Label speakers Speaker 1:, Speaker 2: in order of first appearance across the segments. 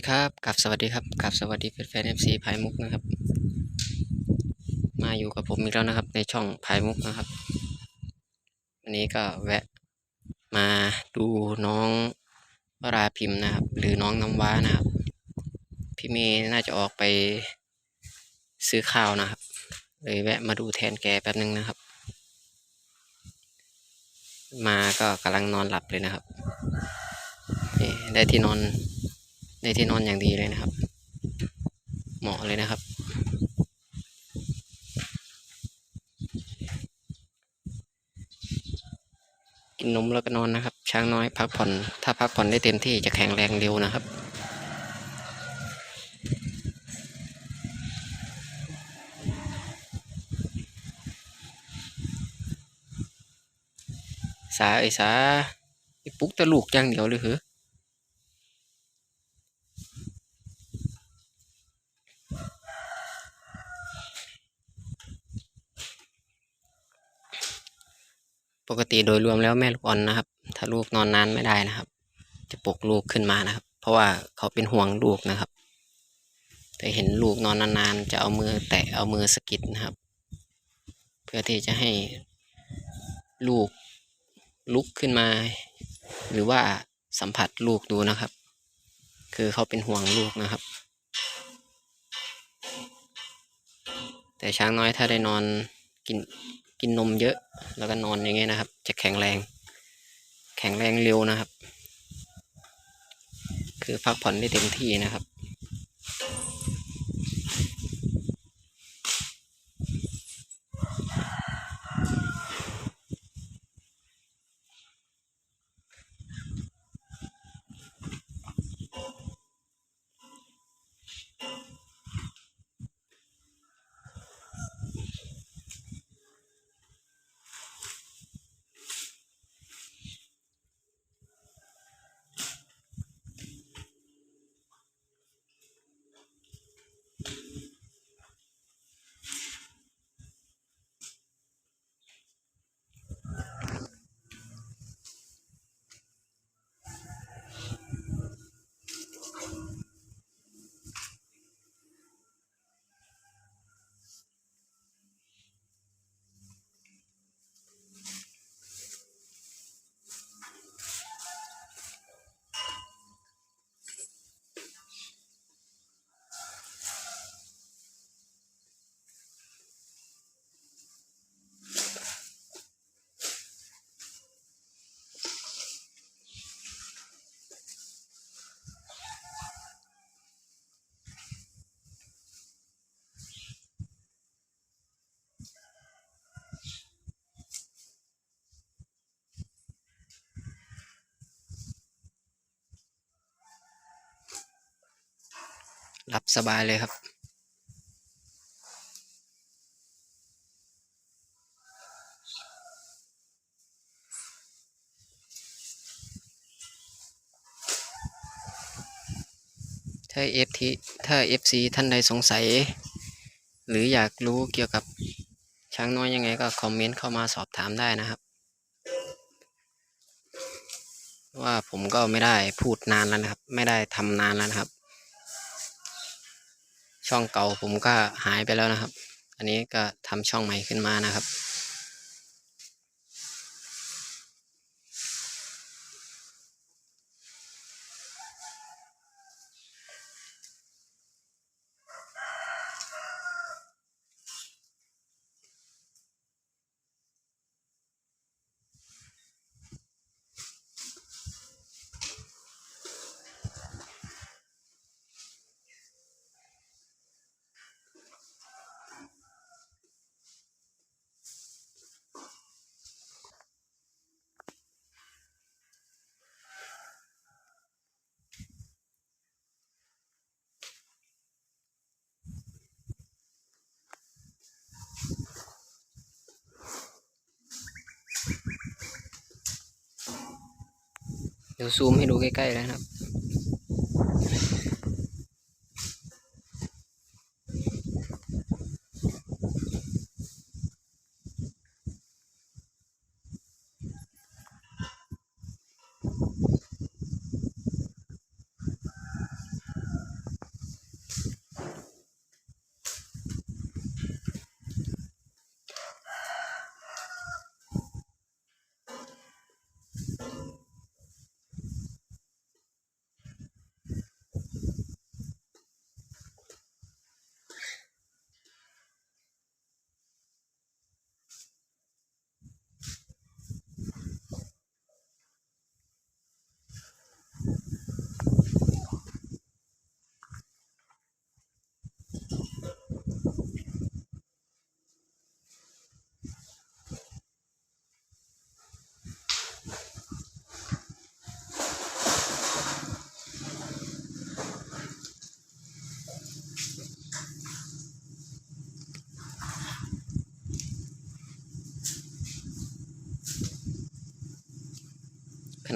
Speaker 1: คครับกับสวัสดีครับกับสวัสดีแฟนๆ FC พายมุกนะครับ มาอยู่กับผมอีกแล้วนะครับ ในช่องพายมุกนะครับ วันนี้ก็แวะมาดูน้องวราพิมพ์นะครับ หรือน้องน้ำว้านะครับ พี่เมย์น่าจะออกไปซื้อข้าวนะครับ เลยแวะมาดูแทนแกแป๊บนึงนะครับ มาก็กำลังนอนหลับเลยนะครับนี่ได้ที่นอน ในที่นอนอย่างดีเลยนะครับ เหมาะเลยนะครับ กินนมแล้วก็นอนนะครับ ช้างน้อยพักผ่อน ถ้าพักผ่อนได้เต็มที่จะแข็งแรงเร็วนะครับสาไอ้สาไอ้ปุ๊กตะลูกอย่างเดียวเลยเหรอ ปกติโดยรวมแล้วแม่ลูกอ่อนนะครับ ถ้าลูกนอนนานไม่ได้นะครับ จะปลุกลูกขึ้นมานะครับ เพราะว่าเขาเป็นห่วงลูกนะครับ แต่เห็นลูกนอนนานๆจะเอามือแตะเอามือสกิดนะครับ เพื่อที่จะให้ลูกลุกขึ้นมา หรือว่าสัมผัสลูกดูนะครับ คือเขาเป็นห่วงลูกนะครับ แต่ช้างน้อยถ้าได้นอนกิน กินนมเยอะ แล้วก็นอนอย่างเงี้ยนะครับ จะแข็งแรง แข็งแรงเร็วนะครับ คือพักผ่อนได้เต็มที่นะครับ หลับสบายเลยครับ ถ้าเอฟทีถ้าเอฟซีท่านใดสงสัย หรืออยากรู้เกี่ยวกับช้างน้อยยังไงก็คอมเมนต์เข้ามาสอบถามได้นะครับ ว่าผมก็ไม่ได้พูดนานแล้วนะครับ ไม่ได้ทำนานแล้วนะครับ ช่องเก่าผมก็หายไปแล้วนะครับ อันนี้ก็ทำช่องใหม่ขึ้นมานะครับ เดี๋ยวซูมให้ดูใกล้ๆแล้วครับ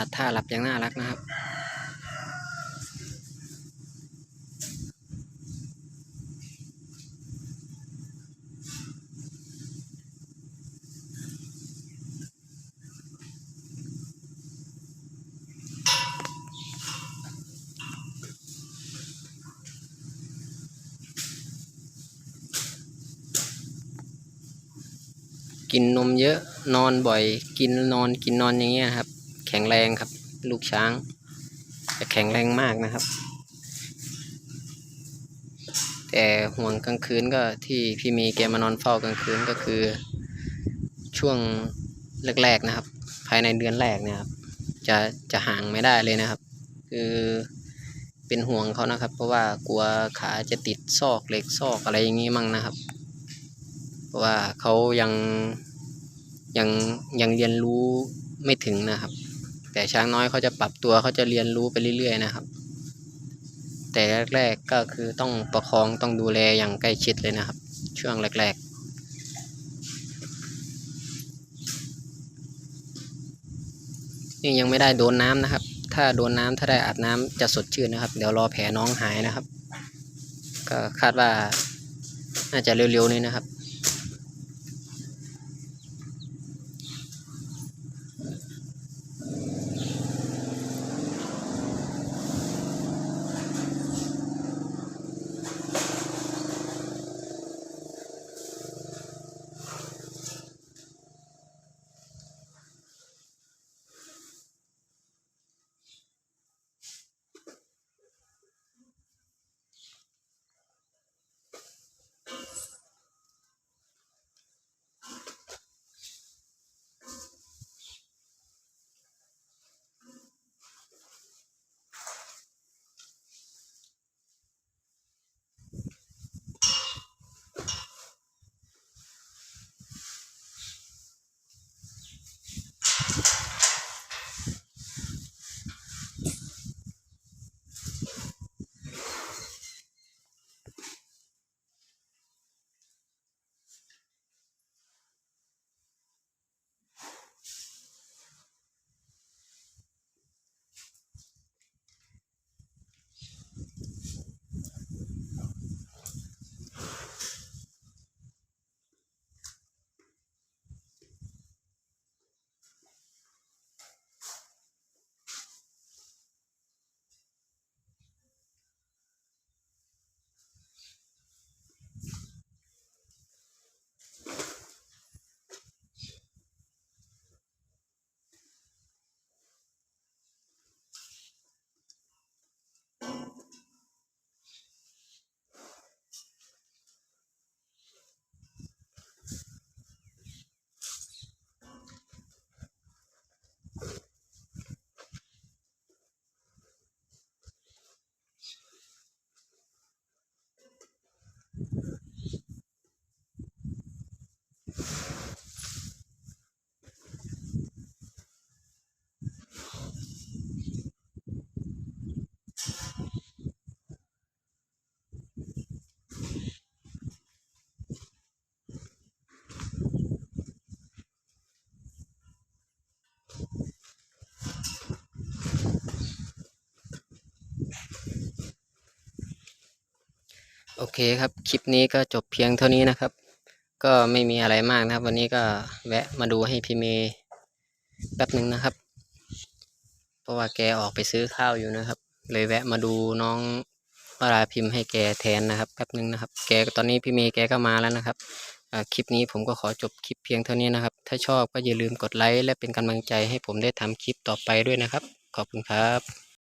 Speaker 1: นาดท่าหลับยังน่ารักนะครับ กินนมเยอะนอนบ่อย กินนอนกินนอนอย่างเงี้ยครับ แข็งแรงครับ ลูกช้าง จะแข็งแรงมากนะครับ แต่ห่วงกลางคืนก็ที่พี่มีแกมานอนเฝ้ากลางคืนก็คือ ช่วงแรกๆนะครับ ภายในเดือนแรกเนี่ยครับจะจะห่างไม่ได้เลยนะครับ คือเป็นห่วงเขานะครับ เพราะว่ากลัวขาจะติดซอกเหล็กซอกอะไรอย่างงี้มั่งนะครับ เพราะว่าเขายังยังยังเรียนรู้ไม่ถึงนะครับ แต่ช้างน้อยเขาจะปรับตัวเขาจะเรียนรู้ไปเรื่อยๆนะครับ แต่แรกๆก็คือต้องประคองต้องดูแลอย่างใกล้ชิดเลยนะครับ ช่วงแรก ๆนี่ยังไม่ได้โดนน้ำนะครับ ถ้าโดนน้ำถ้าได้อาบน้ำจะสดชื่นนะครับ เดี๋ยวรอแผลน้องหายนะครับ ก็คาดว่าน่าจะเร็วๆนี้นะครับ เคครับ คลิปนี้ก็จบเพียงเท่านี้นะครับ ก็ไม่มีอะไรมากนะครับ วันนี้ก็แวะมาดูให้พี่เมย์แป๊บหนึ่งนะครับ เพราะว่าแกออกไปซื้อข้าวอยู่นะครับ เลยแวะมาดูน้องวราพิมพ์ให้แกแทนนะครับแป๊บหนึ่งนะครับ แกตอนนี้พี่เมย์แกก็มาแล้วนะครับอ่าคลิปนี้ผมก็ขอจบคลิปเพียงเท่านี้นะครับ ถ้าชอบก็อย่าลืมกดไลค์และเป็นกำลังใจให้ผมได้ทำคลิปต่อไปด้วยนะครับ ขอบคุณครับ